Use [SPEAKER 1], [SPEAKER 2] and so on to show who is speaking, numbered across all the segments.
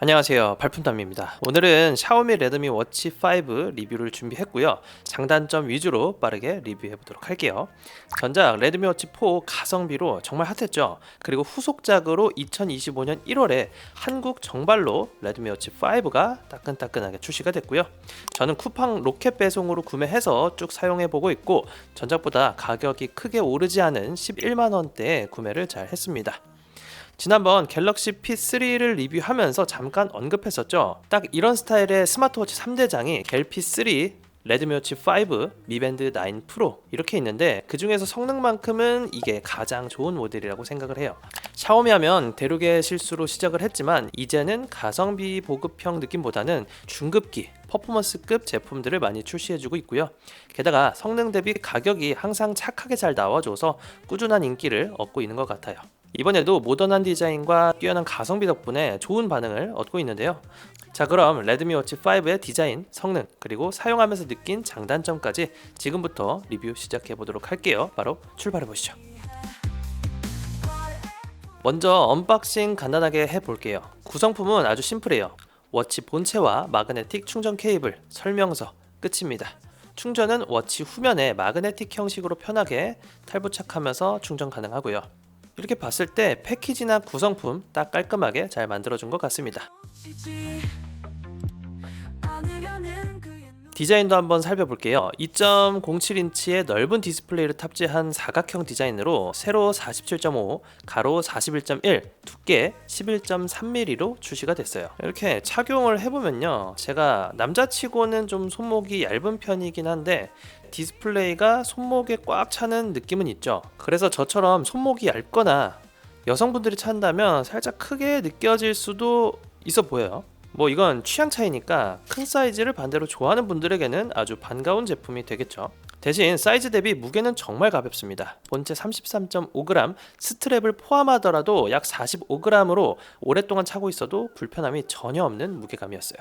[SPEAKER 1] 안녕하세요. 발품담입니다. 오늘은 샤오미 레드미 워치 5 리뷰를 준비했고요. 장단점 위주로 빠르게 리뷰해 보도록 할게요. 전작 레드미 워치 4 가성비로 정말 핫했죠. 그리고 후속작으로 2025년 1월에 한국 정발로 레드미 워치 5가 따끈따끈하게 출시가 됐고요. 저는 쿠팡 로켓 배송으로 구매해서 쭉 사용해 보고 있고 전작보다 가격이 크게 오르지 않은 11만원대에 구매를 잘 했습니다 지난번 갤럭시 P3를 리뷰하면서 잠깐 언급했었죠. 딱 이런 스타일의 스마트워치 3대장이 갤 P3, 레드미워치 5, 미밴드 9 프로 이렇게 있는데 그 중에서 성능만큼은 이게 가장 좋은 모델이라고 생각을 해요. 샤오미 하면 대륙의 실수로 시작을 했지만 이제는 가성비 보급형 느낌보다는 중급기 퍼포먼스급 제품들을 많이 출시해주고 있고요. 게다가 성능 대비 가격이 항상 착하게 잘 나와줘서 꾸준한 인기를 얻고 있는 것 같아요. 이번에도 모던한 디자인과 뛰어난 가성비 덕분에 좋은 반응을 얻고 있는데요. 자 그럼 레드미 워치 5의 디자인, 성능, 그리고 사용하면서 느낀 장단점까지 지금부터 리뷰 시작해 보도록 할게요. 바로 출발해 보시죠. 먼저 언박싱 간단하게 해볼게요. 구성품은 아주 심플해요. 워치 본체와 마그네틱 충전 케이블, 설명서, 끝입니다. 충전은 워치 후면에 마그네틱 형식으로 편하게 탈부착하면서 충전 가능하고요. 이렇게 봤을 때 패키지나 구성품 딱 깔끔하게 잘 만들어준 것 같습니다. 디자인도 한번 살펴볼게요. 2.07인치의 넓은 디스플레이를 탑재한 사각형 디자인으로 세로 47.5, 가로 41.1, 두께 11.3mm로 출시가 됐어요. 이렇게 착용을 해보면요. 제가 남자치고는 좀 손목이 얇은 편이긴 한데 디스플레이가 손목에 꽉 차는 느낌은 있죠. 그래서 저처럼 손목이 얇거나 여성분들이 찬다면 살짝 크게 느껴질 수도 있어 보여요. 뭐 이건 취향 차이니까 큰 사이즈를 반대로 좋아하는 분들에게는 아주 반가운 제품이 되겠죠. 대신 사이즈 대비 무게는 정말 가볍습니다. 본체 33.5g, 스트랩을 포함하더라도 약 45g으로 오랫동안 차고 있어도 불편함이 전혀 없는 무게감이었어요.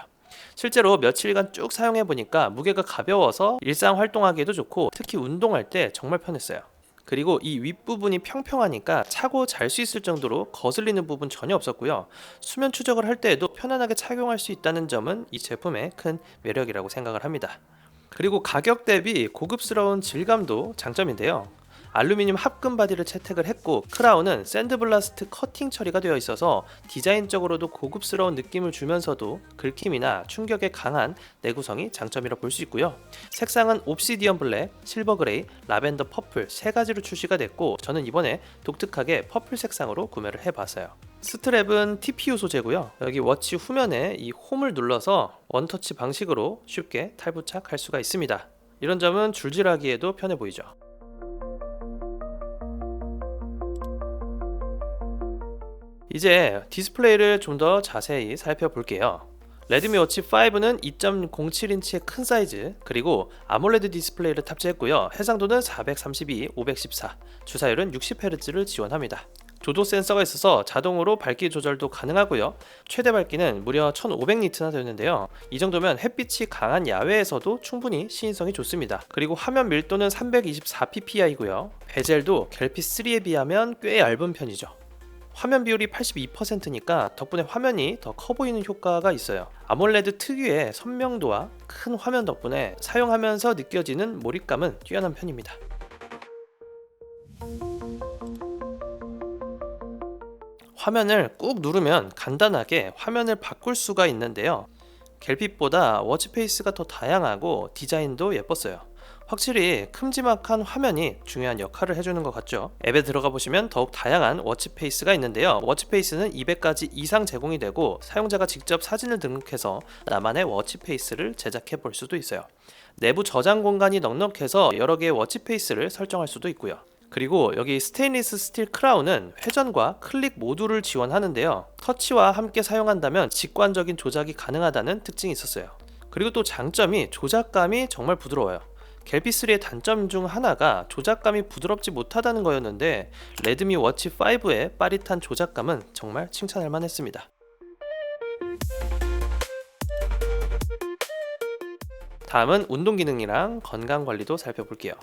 [SPEAKER 1] 실제로 며칠간 쭉 사용해 보니까 무게가 가벼워서 일상 활동하기에도 좋고 특히 운동할 때 정말 편했어요. 그리고 이 윗부분이 평평하니까 차고 잘 수 있을 정도로 거슬리는 부분 전혀 없었고요. 수면 추적을 할 때에도 편안하게 착용할 수 있다는 점은 이 제품의 큰 매력이라고 생각을 합니다. 그리고 가격 대비 고급스러운 질감도 장점인데요. 알루미늄 합금 바디를 채택을 했고 크라운은 샌드블라스트 커팅 처리가 되어 있어서 디자인적으로도 고급스러운 느낌을 주면서도 긁힘이나 충격에 강한 내구성이 장점이라 볼 수 있고요. 색상은 옵시디언 블랙, 실버 그레이, 라벤더 퍼플 세 가지로 출시가 됐고 저는 이번에 독특하게 퍼플 색상으로 구매를 해봤어요. 스트랩은 TPU 소재고요. 여기 워치 후면에 이 홈을 눌러서 원터치 방식으로 쉽게 탈부착할 수가 있습니다. 이런 점은 줄질하기에도 편해 보이죠. 이제 디스플레이를 좀 더 자세히 살펴볼게요. 레드미 워치 5는 2.07인치의 큰 사이즈 그리고 아몰레드 디스플레이를 탑재했고요. 해상도는 432, 514, 주사율은 60Hz를 지원합니다. 조도 센서가 있어서 자동으로 밝기 조절도 가능하고요. 최대 밝기는 무려 1500니트나 되는데요. 이 정도면 햇빛이 강한 야외에서도 충분히 시인성이 좋습니다. 그리고 화면 밀도는 324ppi고요. 베젤도 갤피 3에 비하면 꽤 얇은 편이죠. 화면 비율이 82%니까 덕분에 화면이 더 커 보이는 효과가 있어요. 아몰레드 특유의 선명도와 큰 화면 덕분에 사용하면서 느껴지는 몰입감은 뛰어난 편입니다. 화면을 꾹 누르면 간단하게 화면을 바꿀 수가 있는데요. 갤핏보다 워치페이스가 더 다양하고 디자인도 예뻤어요. 확실히 큼지막한 화면이 중요한 역할을 해주는 것 같죠. 앱에 들어가 보시면 더욱 다양한 워치페이스가 있는데요. 워치페이스는 200가지 이상 제공이 되고 사용자가 직접 사진을 등록해서 나만의 워치페이스를 제작해 볼 수도 있어요. 내부 저장 공간이 넉넉해서 여러 개의 워치페이스를 설정할 수도 있고요. 그리고 여기 스테인리스 스틸 크라운은 회전과 클릭 모두를 지원하는데요. 터치와 함께 사용한다면 직관적인 조작이 가능하다는 특징이 있었어요. 그리고 또 장점이 조작감이 정말 부드러워요. 갤피3의 단점 중 하나가 조작감이 부드럽지 못하다는 거였는데 레드미 워치 5의 빠릿한 조작감은 정말 칭찬할 만했습니다. 다음은 운동 기능이랑 건강 관리도 살펴볼게요.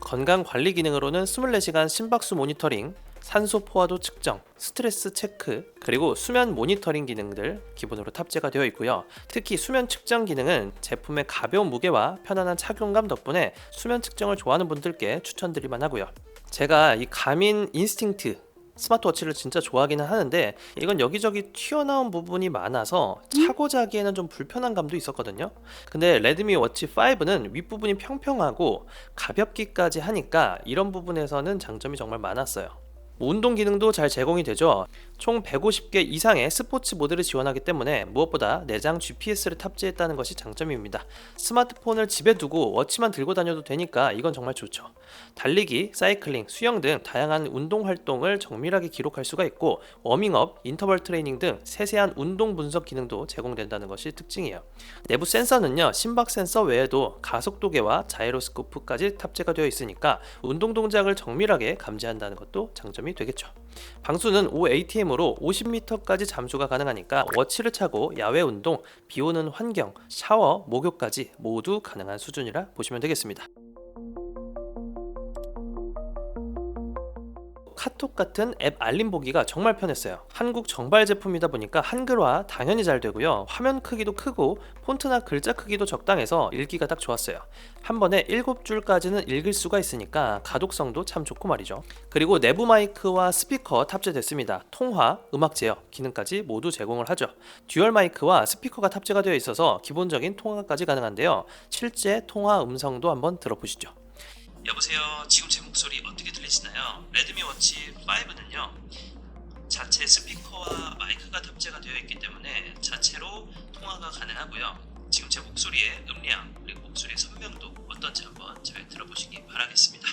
[SPEAKER 1] 건강 관리 기능으로는 24시간 심박수 모니터링, 산소 포화도 측정, 스트레스 체크, 그리고 수면 모니터링 기능들 기본으로 탑재가 되어 있고요. 특히 수면 측정 기능은 제품의 가벼운 무게와 편안한 착용감 덕분에 수면 측정을 좋아하는 분들께 추천드릴 만하고요. 제가 이 가민 인스팅트 스마트워치를 진짜 좋아하기는 하는데 이건 여기저기 튀어나온 부분이 많아서 차고 자기에는 좀 불편한 감도 있었거든요. 근데 레드미 워치 5는 윗부분이 평평하고 가볍기까지 하니까 이런 부분에서는 장점이 정말 많았어요. 뭐 운동 기능도 잘 제공이 되죠. 총 150개 이상의 스포츠 모드를 지원하기 때문에 무엇보다 내장 GPS를 탑재했다는 것이 장점입니다. 스마트폰을 집에 두고 워치만 들고 다녀도 되니까 이건 정말 좋죠. 달리기, 사이클링, 수영 등 다양한 운동 활동을 정밀하게 기록할 수가 있고 워밍업, 인터벌 트레이닝 등 세세한 운동 분석 기능도 제공된다는 것이 특징이에요. 내부 센서는요 심박 센서 외에도 가속도계와 자이로스코프까지 탑재가 되어 있으니까 운동 동작을 정밀하게 감지한다는 것도 장점이 되겠죠. 방수는 5ATM으로 50m까지 잠수가 가능하니까 워치를 차고 야외 운동, 비 오는 환경, 샤워, 목욕까지 모두 가능한 수준이라 보시면 되겠습니다. 카톡 같은 앱 알림 보기가 정말 편했어요. 한국 정발 제품이다 보니까 한글화 당연히 잘 되고요. 화면 크기도 크고 폰트나 글자 크기도 적당해서 읽기가 딱 좋았어요. 한 번에 7줄까지는 읽을 수가 있으니까 가독성도 참 좋고 말이죠. 그리고 내부 마이크와 스피커 탑재됐습니다. 통화, 음악 제어 기능까지 모두 제공을 하죠. 듀얼 마이크와 스피커가 탑재가 되어 있어서 기본적인 통화까지 가능한데요. 실제 통화 음성도 한번 들어보시죠. 여보세요. 지금 제 목소리 어떻게 들리시나요? 레드미 워치 5는요. 자체 스피커와 마이크가 탑재가 되어 있기 때문에 자체로 통화가 가능하고요. 지금 제 목소리의 음량 그리고 목소리의 선명도 어떤지 한번 잘 들어보시기 바라겠습니다.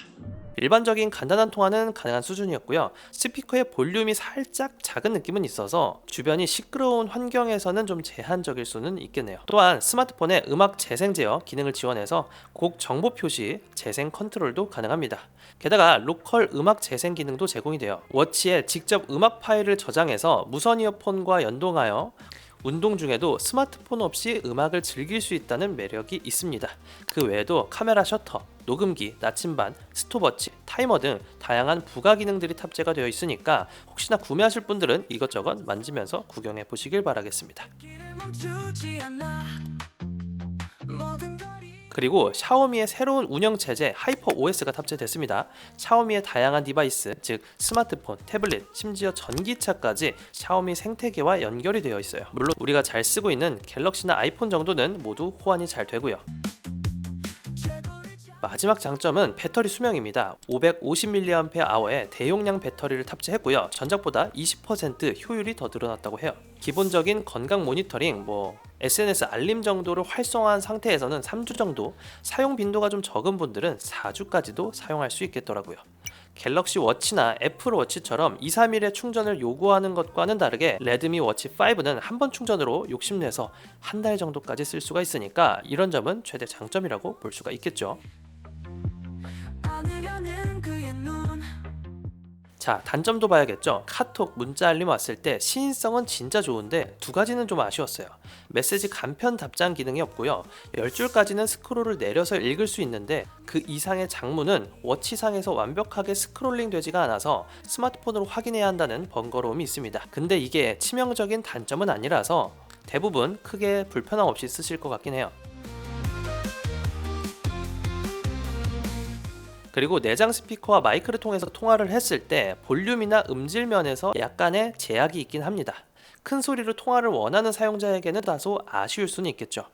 [SPEAKER 1] 일반적인 간단한 통화는 가능한 수준이었고요. 스피커의 볼륨이 살짝 작은 느낌은 있어서 주변이 시끄러운 환경에서는 좀 제한적일 수는 있겠네요. 또한 스마트폰에 음악 재생 제어 기능을 지원해서 곡 정보 표시, 재생 컨트롤도 가능합니다. 게다가 로컬 음악 재생 기능도 제공이 돼요. 워치에 직접 음악 파일을 저장해서 무선 이어폰과 연동하여 운동 중에도 스마트폰 없이 음악을 즐길 수 있다는 매력이 있습니다. 그 외에도 카메라 셔터, 녹음기, 나침반, 스톱워치, 타이머 등 다양한 부가 기능들이 탑재가 되어 있으니까 혹시나 구매하실 분들은 이것저것 만지면서 구경해 보시길 바라겠습니다. 그리고 샤오미의 새로운 운영 체제 하이퍼 OS가 탑재됐습니다. 샤오미의 다양한 디바이스, 즉 스마트폰, 태블릿, 심지어 전기차까지 샤오미 생태계와 연결이 되어 있어요. 물론 우리가 잘 쓰고 있는 갤럭시나 아이폰 정도는 모두 호환이 잘 되고요. 마지막 장점은 배터리 수명입니다. 550mAh의 대용량 배터리를 탑재했고요. 전작보다 20% 효율이 더 늘어났다고 해요. 기본적인 건강 모니터링, 뭐 SNS 알림 정도를 활성화한 상태에서는 3주 정도, 사용 빈도가 좀 적은 분들은 4주까지도 사용할 수 있겠더라고요. 갤럭시 워치나 애플 워치처럼 2, 3일의 충전을 요구하는 것과는 다르게 레드미 워치 5는 한 번 충전으로 욕심내서 한 달 정도까지 쓸 수가 있으니까 이런 점은 최대 장점이라고 볼 수가 있겠죠. 자 단점도 봐야겠죠? 카톡 문자 알림 왔을 때 시인성은 진짜 좋은데 두 가지는 좀 아쉬웠어요. 메시지 간편 답장 기능이 없고요. 10줄까지는 스크롤을 내려서 읽을 수 있는데 그 이상의 장문은 워치상에서 완벽하게 스크롤링 되지가 않아서 스마트폰으로 확인해야 한다는 번거로움이 있습니다. 근데 이게 치명적인 단점은 아니라서 대부분 크게 불편함 없이 쓰실 것 같긴 해요 그리고 내장 스피커와 마이크를 통해서 통화를 했을 때 볼륨이나 음질 면에서 약간의 제약이 있긴 합니다. 큰 소리로 통화를 원하는 사용자에게는 다소 아쉬울 수는 있겠죠.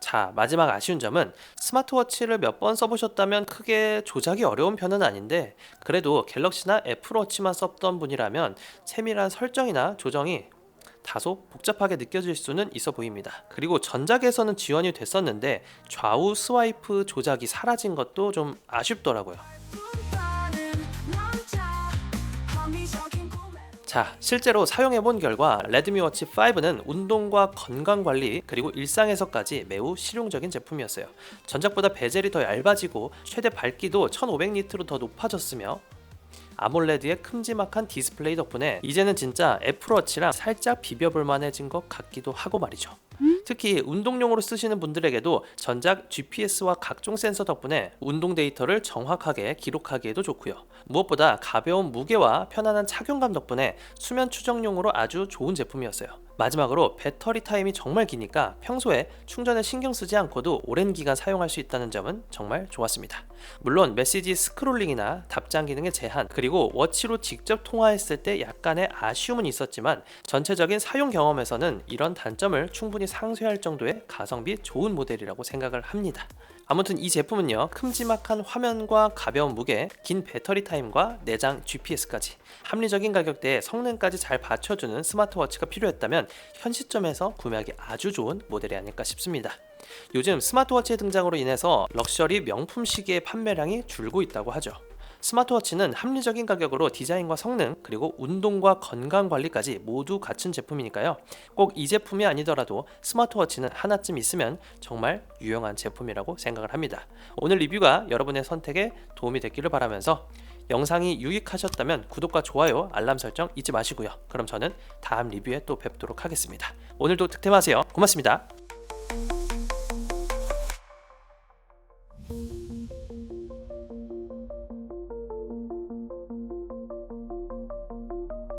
[SPEAKER 1] 자, 마지막 아쉬운 점은 스마트워치를 몇 번 써보셨다면 크게 조작이 어려운 편은 아닌데 그래도 갤럭시나 애플워치만 썼던 분이라면 세밀한 설정이나 조정이 다소 복잡하게 느껴질 수는 있어 보입니다. 그리고 전작에서는 지원이 됐었는데 좌우 스와이프 조작이 사라진 것도 좀 아쉽더라고요. 자, 실제로 사용해 본 결과 레드미 워치 5는 운동과 건강 관리 그리고 일상에서까지 매우 실용적인 제품이었어요. 전작보다 베젤이 더 얇아지고 최대 밝기도 1500니트로 더 높아졌으며 아몰레드의 큼지막한 디스플레이 덕분에 이제는 진짜 애플워치랑 살짝 비벼볼 만해진 것 같기도 하고 말이죠. 특히 운동용으로 쓰시는 분들에게도 전작 GPS와 각종 센서 덕분에 운동 데이터를 정확하게 기록하기에도 좋고요. 무엇보다 가벼운 무게와 편안한 착용감 덕분에 수면 추정용으로 아주 좋은 제품이었어요. 마지막으로 배터리 타임이 정말 기니까 평소에 충전에 신경 쓰지 않고도 오랜 기간 사용할 수 있다는 점은 정말 좋았습니다. 물론 메시지 스크롤링이나 답장 기능의 제한 그리고 워치로 직접 통화했을 때 약간의 아쉬움은 있었지만 전체적인 사용 경험에서는 이런 단점을 충분히 상쇄할 정도의 가성비 좋은 모델이라고 생각을 합니다. 아무튼 이 제품은요 큼지막한 화면과 가벼운 무게, 긴 배터리 타임과 내장 GPS까지 합리적인 가격대에 성능까지 잘 받쳐주는 스마트워치가 필요했다면 현 시점에서 구매하기 아주 좋은 모델이 아닐까 싶습니다. 요즘 스마트워치의 등장으로 인해서 럭셔리 명품 시계의 판매량이 줄고 있다고 하죠. 스마트워치는 합리적인 가격으로 디자인과 성능 그리고 운동과 건강 관리까지 모두 갖춘 제품이니까요. 꼭 이 제품이 아니더라도 스마트워치는 하나쯤 있으면 정말 유용한 제품이라고 생각을 합니다. 오늘 리뷰가 여러분의 선택에 도움이 됐기를 바라면서 영상이 유익하셨다면 구독과 좋아요, 알람 설정 잊지 마시고요. 그럼 저는 다음 리뷰에 또 뵙도록 하겠습니다. 오늘도 득템하세요. 고맙습니다.